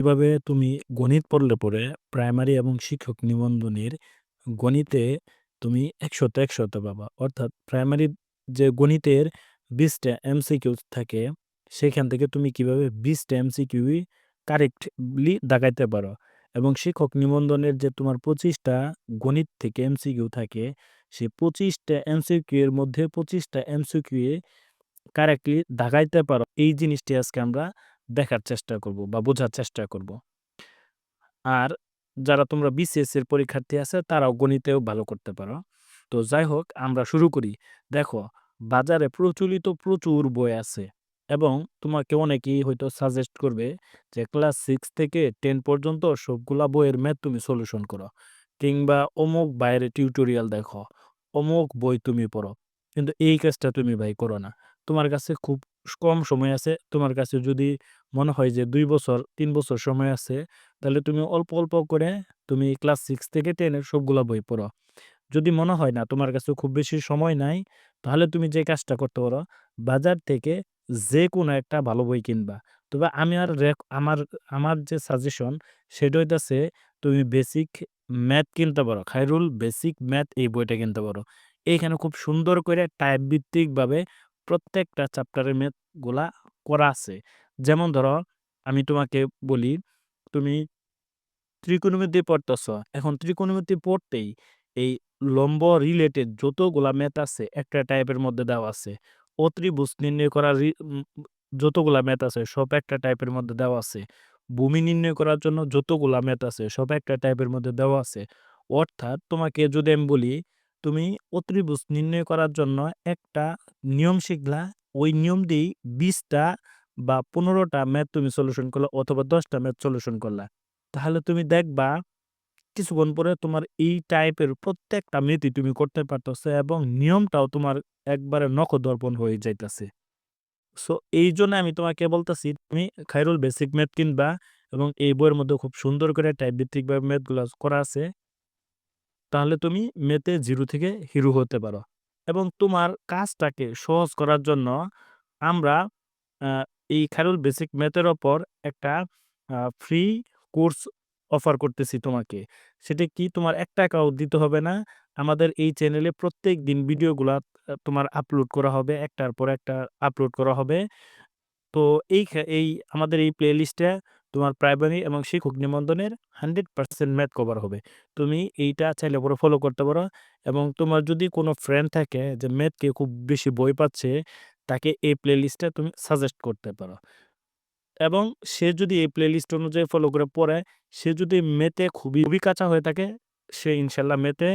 কীভাবে তুমি গণিত পড়লে পরে প্রাইমারি এবং শিক্ষক নিবন্ধনের গণিতে তুমি ১০০ তে ১০০ পাবা। অর্থাৎ প্রাইমারির যে গণিতের ২০ টা এমসিকিউ থাকে, সেখান থেকে তুমি কীভাবে ২০ টা এমসিকিউই কারেক্টলি দাগাইতে পারো এবং শিক্ষক নিবন্ধনের যে তোমার পঁচিশটা গণিত থেকে এমসিকিউ থাকে, সেই ২৫ টা এমসিকিউ এর মধ্যে ২৫ টা এমসিকিউ কারেক্টলি দাগাইতে পারো। এই জিনিসটি আজকে আমরা দেখার চেষ্টা করব বা বোঝার চেষ্টা করব। আর যারা তোমরা বিসিএস এর পরীক্ষার্থী আছে তারাও গণিতেও ভালো করতে পারো। তো যাই হোক আমরা শুরু করি। দেখো বাজারে প্রচলিত প্রচুর বই আছে এবং তোমাকে অনেকেই হয়তো সাজেস্ট করবে যে ক্লাস সিক্স থেকে টেন পর্যন্ত সবগুলা বইয়ের ম্যাথ তুমি সলিউশন করো। কিংবা অমুক বাইরে টিউটোরিয়াল দেখো, অমুক বই তুমি পড়ো। কিন্তু এই কাজটা তুমি ভাই করো না। তোমার কাছে খুব কম সময় আছে। তোমার কাছে যদি মনে হয় যে দুই বছর তিন বছর সময় আছে তাহলে তুমি অল্প, অল্প করে তুমি ক্লাস সিক্স থেকে 10 এর সবগুলা বই পড়ো। যদি মনে হয় না তোমার কাছে খুব বেশি সময় নাই তাহলে তুমি যে কাজটা করতে পারো বাজার থেকে যেকোনো একটা ভালো বই কিনবা। তবে আমি আর আমার আমার যে সাজেশন সেটা হইতাছে তুমি বেসিক ম্যাথ কিনতে পারো। খায়রুল বেসিক ম্যাথ এই বইটা কিনতে পারো। এইখানে খুব সুন্দর করে টাইপ ভিত্তিকভাবে প্রত্যেকটা চ্যাপ্টারের ম্যাথগুলা করা আছে। যেমন ধরো, আমি তোমাকে বলি, তুমি ত্রিকোণমিতি পড়তেছ এখন ত্রিকোণমিতি পড়তেই এই লম্ব রিলেটেড যতগুলা ম্যাথ আছে, একটা টাইপের মধ্যে দেওয়া আছে। অত্রিভুজ নির্ণয় করার রি যতগুলা ম্যাথ আছে, সব একটা টাইপের মধ্যে দেওয়া আছে। ভূমি নির্ণয় করার জন্য যতগুলা ম্যাথ আছে, সব একটা টাইপের মধ্যে দেওয়া আছে। অর্থাৎ তোমাকে যদি আমি বলি তুমি অত্রিভুজ নির্ণয় করার জন্য একটা নিয়ম শিখলা। ওই নিয়ম দিয়েই ২০ টা বা ১৫ টা ম্যাথ তুমি সলিউশন করলা অথবা ১০ টা ম্যাথ সলিউশন করলা। তাহলে তুমি দেখবা কিছুক্ষণ পরে তোমার এই টাইপের প্রত্যেকটা ম্যাথই তুমি করতে পারতেছো এবং নিয়মটাও তোমার একবারে নখদর্পণ হয়ে যাইতাছে। সো এই জন্য আমি তোমাকে বলতেছি, তুমি খাইরুল বেসিক ম্যাথ কিনবা এবং এই বইয়ের মধ্যে খুব সুন্দর করে টাইপ ভিত্তিকভাবে ম্যাথগুলা করা আছে। তাহলে তুমি মেতে জিরো থেকে হিরো হতে পারো এবং তোমার কাজটাকে সহজ করার জন্য আমরা এই খায়রুল বেসিক ম্যাথের ওপর একটা ফ্রি কোর্স অফার করতেছি তোমাকে। সেটা কি তোমার ৳১ ও দিতে হবে না। আমাদের এই চ্যানেলে প্রত্যেকদিন ভিডিওগুলা, আ, তোমার আপলোড করা হবে। একটার পর একটা আপলোড করা হবে। তো এই এই আমাদের এই প্লেলিস্টে তোমার প্রাইমারি এবং শিক্ষক নিবন্ধনের 100% ম্যাথ কভার হবে। তুমি এইটা চাইলে পরে ফলো করতে পারো এবং তোমার যদি কোনো ফ্রেন্ড থাকে যে ম্যাথকে খুব বেশি বই পাচ্ছে তাকে এই প্লেলিস্টটা তুমি সাজেস্ট করতে পারো। এবং সে যদি এই প্লেলিস্ট অনুযায়ী ফলো করে পড়ে, সে যদি ম্যাথে খুবই, খুবই কাঁচা হয়ে থাকে সে ইনশাল্লাহ মেতে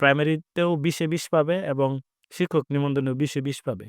প্রাইমারিতেও ২০ এ ২০ পাবে এবং শিক্ষক নিবন্ধনেও ২০ এ ২০ পাবে।